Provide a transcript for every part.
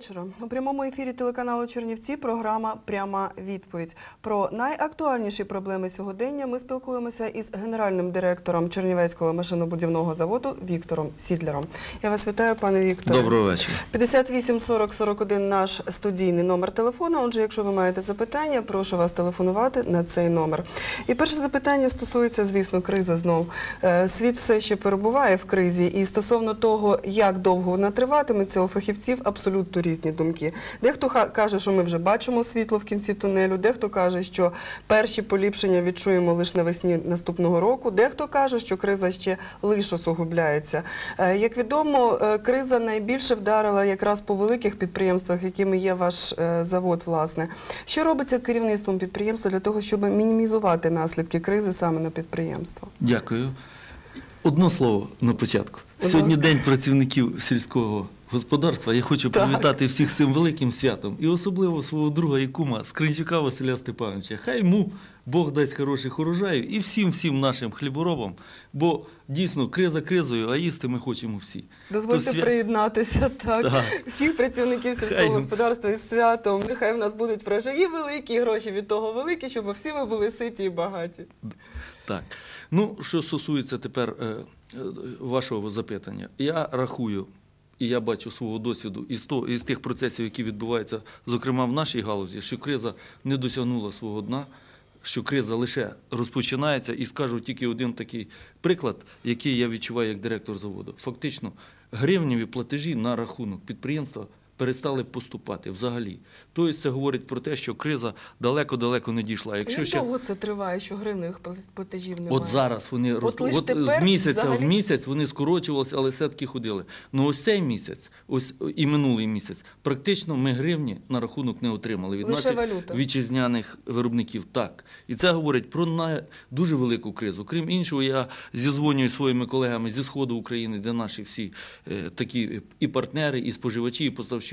Вечора. У прямому ефірі телеканалу Чернівці програма Пряма відповідь. Про найактуальніші проблеми сьогодення ми спілкуємося із генеральним директором Чернівецького машинобудівного заводу Віктором Сідлером. Я вас вітаю, пане Вікторе. Доброго вечора. 58 40 41 наш студійний номер телефону. Отже, якщо ви маєте запитання, прошу вас телефонувати на цей номер. І перше запитання стосується, звісно, кризи знов. Е, Світ все ще перебуває в кризі, і стосовно того, як довго вона триватиметься, у фахівців абсолютно різні думки. Дехто каже, що ми вже бачимо світло в кінці тунелю, дехто каже, що перші поліпшення відчуємо лише навесні наступного року. Дехто каже, що криза ще лише усугубляється. Е, Як відомо, е, криза найбільше вдарила якраз по великих підприємствах, якими є ваш е, завод. Власне, що робиться керівництвом підприємства для того, щоб мінімізувати наслідки кризи саме на підприємство? Дякую. Одно слово на початку. Сьогодні день працівників сільського господарства. Я хочу Так. привітати всіх з цим великим святом і особливо свого друга і кума Скринчука Василя Степановича. Хай йому Бог дасть хороших урожаїв і всім всім нашим хліборобам, бо дійсно криза кризою, а їсти ми хочемо всі. Дозвольте То свя- приєднатися так. Так. всіх працівників сільського Хай. господарства із святом. Нехай в нас будуть врожаї великі, і гроші від того великі, щоб всі ми були ситі і багаті. Так. Ну, що стосується тепер е, е, вашого запитання, я рахую, і я бачу свого досвіду із, то, із тих процесів, які відбуваються, зокрема в нашій галузі, що криза не досягнула свого дна, що криза лише розпочинається, і скажу тільки один такий приклад, який я відчуваю як директор заводу. Фактично, гривневі платежі на рахунок підприємства перестали поступати взагалі. Тобто це говорить про те, що криза далеко-далеко не дійшла. Якщо Як ще довго це триває, що гривневих пла- платежів немає? От зараз вони От роз- от з місяця взагалі? в місяць вони скорочувалися, але все-таки ходили. Ну ось цей місяць, ось і минулий місяць, практично ми гривні на рахунок не отримали від Лише наших валюта. вітчизняних виробників. Так. І це говорить про на дуже велику кризу. Крім іншого, я зізвонюю своїми колегами зі Сходу України, де наші всі е, такі і партнери, і споживачі, і поставщики,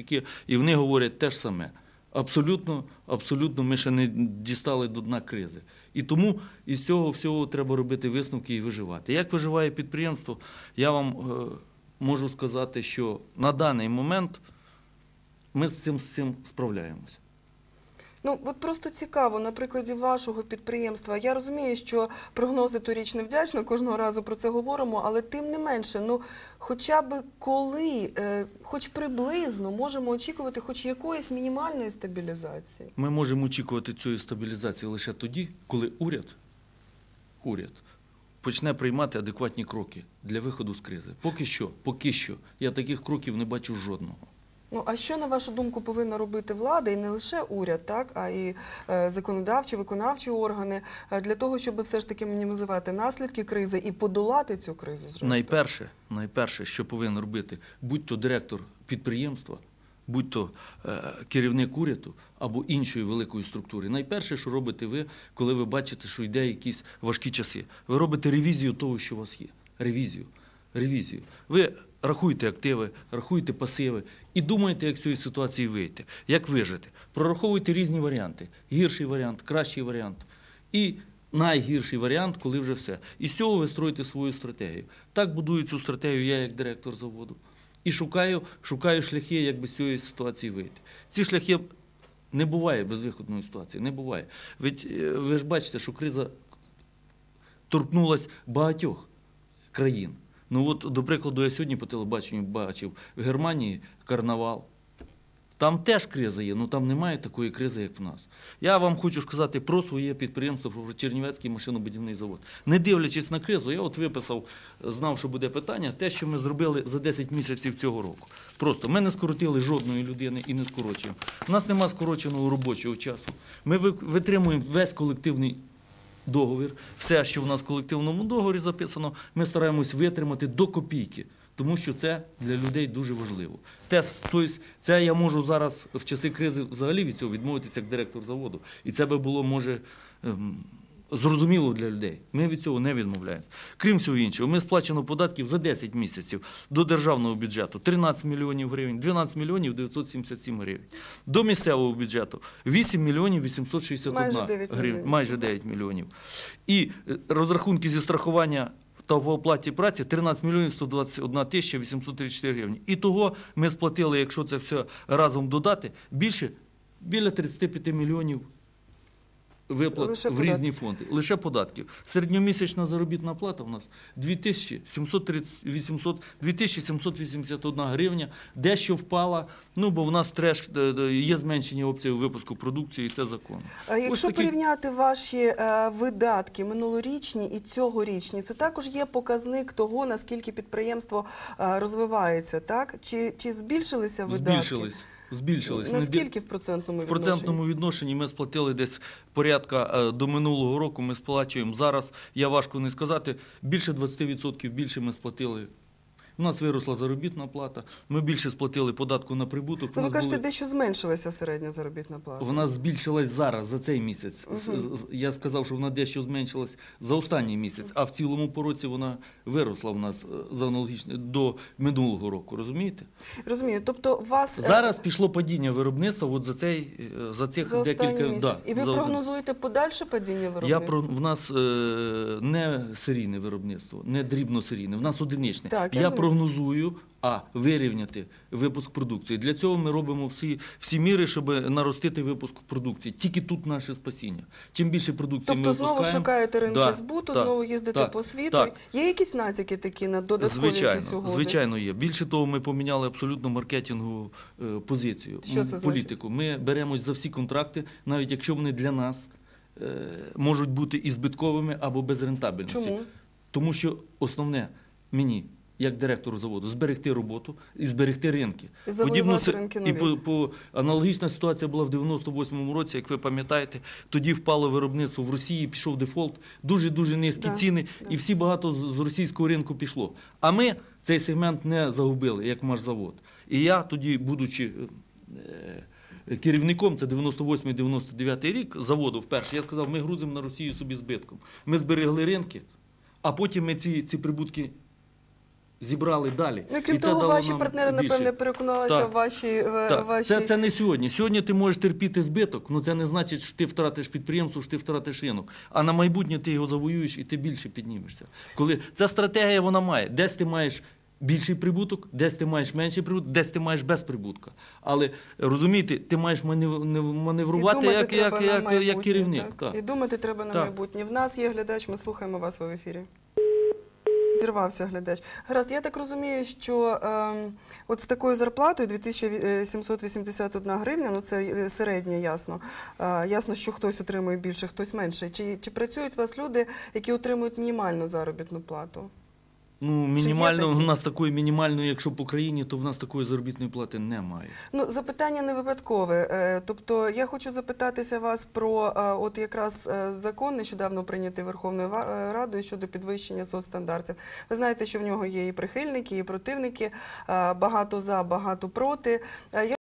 і вони говорять те ж саме. Абсолютно, абсолютно, ми ще не дістали до дна кризи. І тому із цього всього треба робити висновки і виживати. Як виживає підприємство, я вам е, можу сказати, що на даний момент ми з цим, з цим справляємося. Ну, от просто цікаво, на прикладі вашого підприємства. Я розумію, що прогнози торіч не вдячно, кожного разу про це говоримо, але тим не менше, ну хоча б коли, е, хоч приблизно можемо очікувати хоч якоїсь мінімальної стабілізації. Ми можемо очікувати цієї стабілізації лише тоді, коли уряд, уряд почне приймати адекватні кроки для виходу з кризи. Поки що, поки що, я таких кроків не бачу жодного. Ну а що на вашу думку повинна робити влада, і не лише уряд, так а і е, законодавчі, виконавчі органи е, для того, щоб все ж таки мінімізувати наслідки кризи і подолати цю кризу? Зрештою? Найперше, найперше, що повинен робити будь-то директор підприємства, будь-то е, керівник уряду або іншої великої структури. Найперше, що робите ви, коли ви бачите, що йде якісь важкі часи. Ви робите ревізію того, що у вас є. Ревізію. Ревізію. Ви рахуєте активи, рахуєте пасиви і думаєте, як з цієї ситуації вийти, як вижити. Прораховуйте різні варіанти. Гірший варіант, кращий варіант. І найгірший варіант, коли вже все. І з цього ви строїте свою стратегію. Так будую цю стратегію я як директор заводу. І шукаю, шукаю шляхи, як би з цієї ситуації вийти. Ці шляхи не буває безвиходної ситуації, не буває. Ведь е, ви ж бачите, що криза торкнулась багатьох країн. Ну от, до прикладу, я сьогодні по телебаченню бачив в Германії карнавал. Там теж криза є, але там немає такої кризи, як в нас. Я вам хочу сказати про своє підприємство, про Чернівецький машинобудівний завод. Не дивлячись на кризу, я от виписав, знав, що буде питання, те, що ми зробили за 10 місяців цього року. Просто ми не скоротили жодної людини і не скорочуємо. У нас нема скороченого робочого часу. Ми витримуємо весь колективний договір. Все, що в нас в колективному договорі записано, ми стараємось витримати до копійки, тому що це для людей дуже важливо. Те, тобто, це я можу зараз в часи кризи взагалі від цього відмовитися як директор заводу. І це би було, може, ем, зрозуміло для людей. Ми від цього не відмовляємося. Крім всього іншого, ми сплачено податків за 10 місяців до державного бюджету 13 мільйонів гривень, 12 мільйонів 977 гривень. До місцевого бюджету 8 мільйонів 861 гривень, майже 9 мільйонів. І е, розрахунки зі страхування та по оплаті праці 13 мільйонів 121 тисяча 834 гривні. І того ми сплатили, якщо це все разом додати, більше біля 35 мільйонів виплат Лише в різні фонди. Лише податків. Середньомісячна заробітна плата у нас 2730 800 2781 гривня, дещо впала, ну бо в нас треш, е, е, є зменшення обсягу випуску продукції, і це закон. А якщо такі- порівняти ваші е, видатки минулорічні і цьогорічні, це також є показник того, наскільки підприємство е, розвивається, так? Чи, чи збільшилися видатки? Збільшились. Збільшились. Наскільки в процентному В процентному відношенні ми сплатили десь порядка е, до минулого року. Ми сплачуємо зараз. Я важко не сказати. Більше 20% більше ми сплатили. У нас виросла заробітна плата. Ми більше сплатили податку на прибуток. Ну, ви кажете, були- дещо зменшилася середня заробітна плата. Вона збільшилась зараз за цей місяць. Я сказав, що вона дещо зменшилась за останній місяць, а в цілому по році вона виросла в нас е, за аналогічне до минулого року. Розумієте? Розумію. Тобто вас е, Зараз пішло падіння виробництва. От за цей е, за цих за декілька місяць. да, І ви за один- прогнозуєте подальше падіння виробництва? Я про в нас е, не серійне виробництво, не дрібносерійне, в нас одиничне. Так, я я розумію. Прогнозую, а вирівняти випуск продукції. Для цього ми робимо всі, всі міри, щоб наростити випуск продукції. Тільки тут наше спасіння. Чим більше продукції Тобто ми знову випускаємо, шукаєте ринки Да, збуту, так, знову їздите так, по світу. так. Є якісь натяки такі на додаткові якісь Звичайно, угоди? звичайно є. Більше того, ми поміняли абсолютно маркетингову е, позицію, Що це політику. Ми беремось за всі контракти, навіть якщо вони для нас е, можуть бути і збитковими або без рентабельності. Чому? Тому що основне мені, як директору заводу, зберегти роботу і зберегти ринки. І Подібно ринки і по, по аналогічна ситуація була в 98-му році, як ви пам'ятаєте. Тоді впало виробництво в Росії, пішов дефолт, дуже дуже низькі Да, ціни, да. і всі багато з, російського ринку пішло. А ми цей сегмент не загубили, як Машзавод. І я тоді, будучи е, керівником, це 98-99 рік заводу вперше, я сказав, ми грузимо на Росію собі збитком. Ми зберегли ринки, а потім ми ці, ці прибутки зібрали далі. Ну, крім І це того, дало ваші нам партнери, більше. напевне, переконалися Так. в ваші, в Так, ваші... це, це не сьогодні. Сьогодні ти можеш терпіти збиток, але це не значить, що ти втратиш підприємство, що ти втратиш ринок. А на майбутнє ти його завоюєш і ти більше піднімешся. Коли ця стратегія вона має, десь ти маєш більший прибуток, десь ти маєш менший прибуток, десь ти маєш без прибутка. Але розумієте, ти маєш манев- не- маневрувати І думати як, як, на як, як майбутнє, керівник. так? Так. І думати треба на Так. майбутнє. В нас є глядач, ми слухаємо вас ви в ефірі. Зірвався глядач. Гаразд, я так розумію, що е, от з такою зарплатою 2781 гривня, ну це середнє, ясно. Е, ясно, що хтось отримує більше, хтось менше. Чи, чи працюють у вас люди, які отримують мінімальну заробітну плату? Ну, мінімально, у нас такої мінімальної, якщо по країні, то в нас такої заробітної плати немає. Ну, запитання не випадкове. Е, Тобто, я хочу запитатися вас про е, от якраз е, закон нещодавно прийнятий Верховною Радою щодо підвищення соцстандартів. Ви знаєте, що в нього є і прихильники, і противники, багато за, багато проти.